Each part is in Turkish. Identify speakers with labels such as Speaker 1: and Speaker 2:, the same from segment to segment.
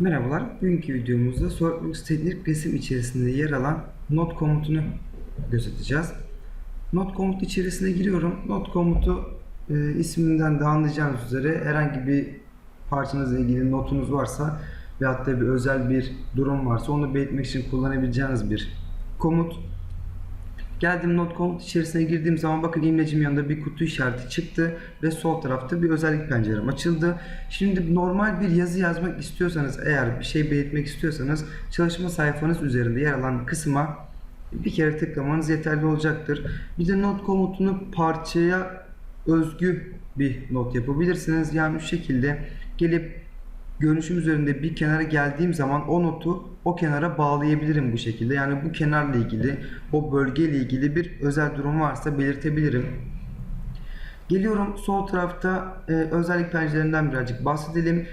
Speaker 1: Merhabalar, bugünkü videomuzda SolidWorks teknik resim içerisinde yer alan not komutunu gözeteceğiz. Not komut içerisine giriyorum. Not komutu e, isminden de anlayacağınız üzere herhangi bir parçanızla ilgili notunuz varsa veyahut da bir özel bir durum varsa onu belirtmek için kullanabileceğiniz bir komut. Geldim not komut içerisine girdiğim zaman bakın imlecim yanında bir kutu işareti çıktı ve sol tarafta bir özellik pencerem açıldı. Şimdi normal bir yazı yazmak istiyorsanız eğer bir şey belirtmek istiyorsanız çalışma sayfanız üzerinde yer alan kısma bir kere tıklamanız yeterli olacaktır. Bir de not komutunu parçaya özgü bir not yapabilirsiniz. Yani şu şekilde gelip görünüşüm üzerinde bir kenara geldiğim zaman o notu o kenara bağlayabilirim bu şekilde. Yani bu kenarla ilgili, o bölgeyle ilgili bir özel durum varsa belirtebilirim. Geliyorum sol tarafta e, özellik pencerelerinden birazcık bahsedelim.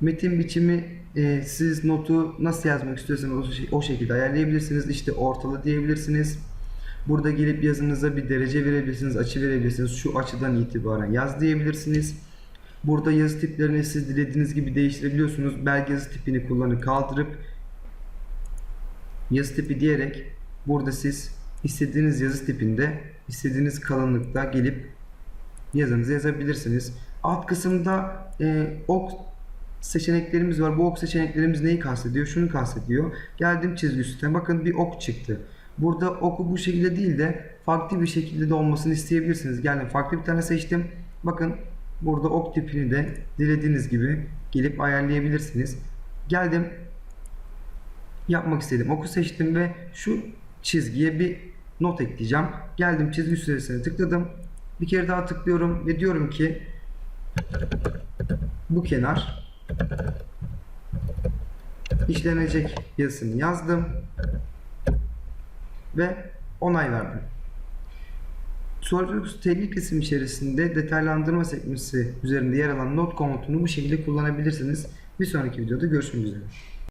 Speaker 1: Metin biçimi e, siz notu nasıl yazmak istiyorsanız o, o şekilde ayarlayabilirsiniz. İşte ortalı diyebilirsiniz. Burada gelip yazınıza bir derece verebilirsiniz, açı verebilirsiniz. Şu açıdan itibaren yaz diyebilirsiniz. Burada yazı tiplerini siz dilediğiniz gibi değiştirebiliyorsunuz. Belge yazı tipini kullanıp kaldırıp yazı tipi diyerek burada siz istediğiniz yazı tipinde istediğiniz kalınlıkta gelip yazınızı yazabilirsiniz. Alt kısımda e, ok seçeneklerimiz var. Bu ok seçeneklerimiz neyi kastediyor? Şunu kastediyor. Geldim çizgi üstüne. Bakın bir ok çıktı. Burada oku bu şekilde değil de farklı bir şekilde de olmasını isteyebilirsiniz. Geldim farklı bir tane seçtim. Bakın burada ok tipini de dilediğiniz gibi gelip ayarlayabilirsiniz. Geldim yapmak istedim. Oku seçtim ve şu çizgiye bir not ekleyeceğim. Geldim çizgi süresine tıkladım. Bir kere daha tıklıyorum ve diyorum ki bu kenar işlenecek yazısını yazdım ve onay verdim. SolidWorks teknik resim içerisinde detaylandırma sekmesi üzerinde yer alan not komutunu bu şekilde kullanabilirsiniz. Bir sonraki videoda görüşmek üzere.